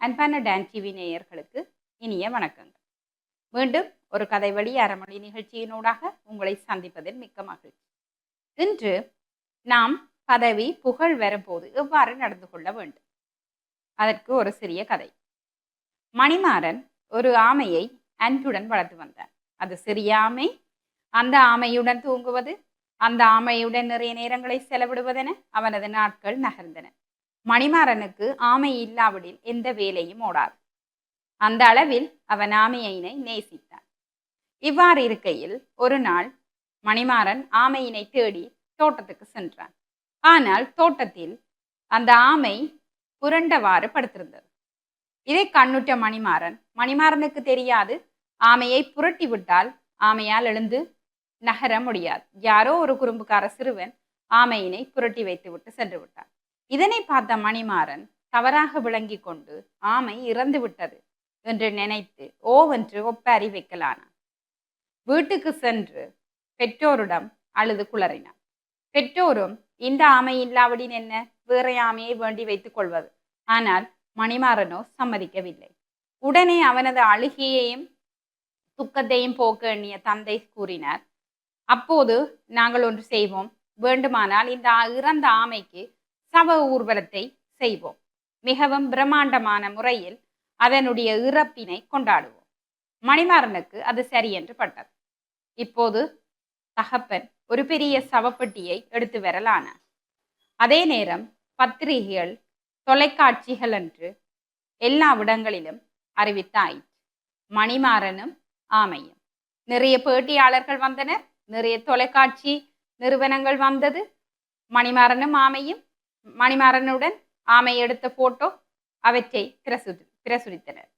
அன்பான Don TV நேயர்களுக்கு இனிய வணக்கங்கள். மீண்டும் ஒரு கதை வழி அறமொழி நிகழ்ச்சியினூடாக உங்களை சந்திப்பதில் மிக்க மகிழ்ச்சி. இன்று நாம் பதவி புகழ் வரும்போது எவ்வாறு நடந்து கொள்ள வேண்டும்? அதற்கு ஒரு சிறிய கதை. மணிமாறன் ஒரு ஆமையை அன்புடன் வளர்த்து வந்தார் அது சிறிய ஆமை. அந்த ஆமையுடன் தூங்குவது அந்த ஆமையுடன் நிறைய நேரங்களை செலவிடுவதென அவனது நாட்கள் நகர்ந்தன. மணிமாறனுக்கு ஆமை இல்லாவிடில் எந்த வேலையும் ஓடாது. அந்த அளவில் அவன் ஆமையினை நேசித்தான். இவ்வாறு இருக்கையில் ஒரு நாள் மணிமாறன் ஆமையினை தேடி தோட்டத்துக்கு சென்றான். ஆனால் தோட்டத்தில் அந்த ஆமை புரண்டவாறு படுத்திருந்தது. இதை கண்ணுற்ற மணிமாறன் மணிமாறனுக்கு தெரியாது. ஆமையை புரட்டி விட்டால் ஆமையால் எழுந்து நகர முடியாது. யாரோ ஒரு குறும்புக்கார சிறுவன் ஆமையினை புரட்டி வைத்து விட்டு சென்று விட்டான். இதனை பார்த்த மணிமாறன் தவறாக விளங்கி கொண்டு ஆமை இறந்து விட்டது என்று நினைத்து ஓவென்று ஒப்பாரி வைக்கலானான். வீட்டுக்கு சென்று பெற்றோரிடம் அழுது குளறினான். பெற்றோரும் இந்த ஆமை இல்லாவிடின் என்ன? வேற ஆமையை வேண்டி வைத்துக் கொள்வது. ஆனால் மணிமாறனோ சம்மதிக்கவில்லை. உடனே அவனது அழுகையையும் துக்கத்தையும் போக்க எண்ணிய தந்தை கூறினார் அப்போது நாங்கள் ஒன்று செய்வோம். வேண்டுமானால் இந்த இறந்த ஆமைக்கு சவ ஊர்வலத்தை செய்வோம். மிகவும் பிரம்மாண்டமான முறையில் அதனுடைய இறப்பினை கொண்டாடுவோம். மணிமாறனுக்கு அது சரி என்று பட்டது. இப்போது தகப்பன் ஒரு பெரிய சவப்பெட்டியை எடுத்து வரலானார் அதே நேரம் பத்திரிகைகள் தொலைக்காட்சிகள் என்று எல்லா இடங்களிலும் அறிவித்தாயிற்று மணிமாறனும் ஆமையும். நிறைய பேட்டியாளர்கள் வந்தனர் நிறைய தொலைக்காட்சி நிறுவனங்கள் வந்தது. மணிமாறனும் ஆமையும் மணிமாறனுடன் ஆமை எடுத்த போட்டோ அவற்றை பிரசு பிரசுரித்தனர்.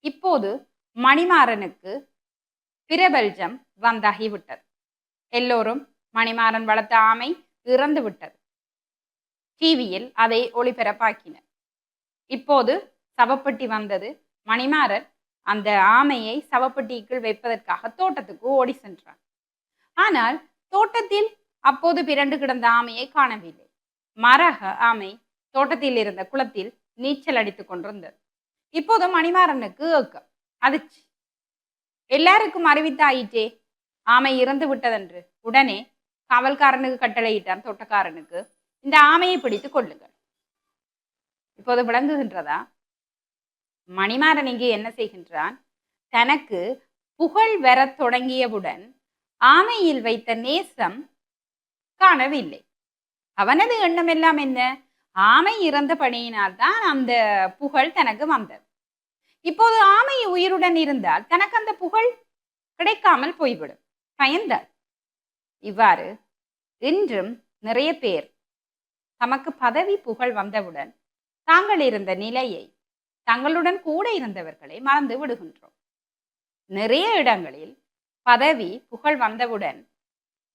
இப்போது மணிமாறனுக்கு பிரபல்ஜம் வந்தாகிவிட்டது எல்லோரும் மணிமாறன் வளர்த்த ஆமை இறந்து விட்டது. டிவியில் அதை ஒளிபரப்பாக்கினர். இப்போது சவப்பெட்டி வந்தது. மணிமாறன் அந்த ஆமையை சவப்பட்டிக்குள் வைப்பதற்காக தோட்டத்துக்கு ஓடி சென்றான். ஆனால் தோட்டத்தில் அப்போது பிறண்டு கிடந்த ஆமையை காணவில்லை. மரக ஆமை தோட்டத்தில் இருந்த குளத்தில் நீச்சல் அடித்துக் கொண்டிருந்தது. இப்போது மணிமாறனுக்கு ஏக்கம். அதிர்ச்சி. எல்லாருக்கும் அறிவித்தாயிற்றே. ஆமை இறந்து விட்டதென்று உடனே காவல்காரனுக்கு கட்டளையிட்டான் தோட்டக்காரனுக்கு. இந்த ஆமையை பிடித்து கொள்ளுங்கள். இப்போது விளங்குகின்றதா? மணிமாறன் இங்கே என்ன செய்கின்றான்? தனக்கு புகழ் வரத் தொடங்கியவுடன் ஆமையில் வைத்த நேசம் காணவில்லை. அவனது எண்ணம் எல்லாம் என்ன? ஆமை இறந்த பணியினால் தான் அந்த புகழ் தனக்கு வந்தது. இப்போது ஆமை உயிருடன் இருந்தால் தனக்கு அந்த புகழ் கிடைக்காமல் போய்விடும். பயந்தாள் இவ்வாறு இன்றும் நிறைய பேர் தமக்கு பதவி புகழ் வந்தவுடன் தாங்கள் இருந்த நிலையை தங்களுடன் கூட இருந்தவர்களை மறந்து விடுகின்றோம். நிறைய இடங்களில் பதவி புகழ் வந்தவுடன்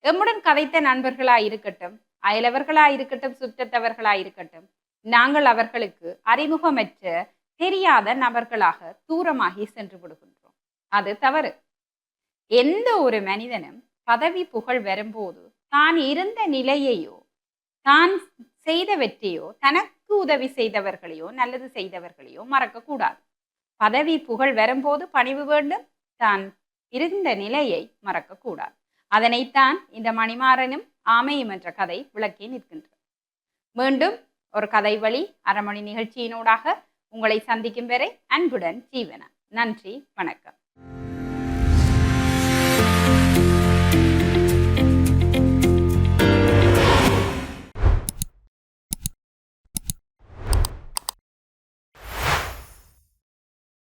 எம்முடன் கதைத்த நண்பர்களாயிருக்கட்டும் இருக்கட்டும் அயலவர்களாய் இருக்கட்டும் சுற்றத்தவர்களாய் இருக்கட்டும் நாங்கள் அவர்களுக்கு அறிமுகமற்ற தெரியாத நபர்களாக தூரமாகி சென்று விடுகின்றோம். அது தவறு. எந்த ஒரு மனிதனும் பதவி புகழ் வரும்போது தான் இருந்த நிலையையோ தான் செய்த வெற்றியோ தனக்கு உதவி செய்தவர்களையோ நல்லது செய்தவர்களையோ மறக்கக்கூடாது. பதவி புகழ் வரும்போது பணிவு வேண்டும் தான் இருந்த நிலையை மறக்கக்கூடாது. அதனைத்தான் இந்த மணிமாறனும் ஆமையும் என்ற கதை விளக்கி நிற்கின்றது. மீண்டும் ஒரு கதை வழி அரைமணி நிகழ்ச்சியினூடாக உங்களை சந்திக்கும் வரை அன்புடன் ஜீவனா. நன்றி வணக்கம்.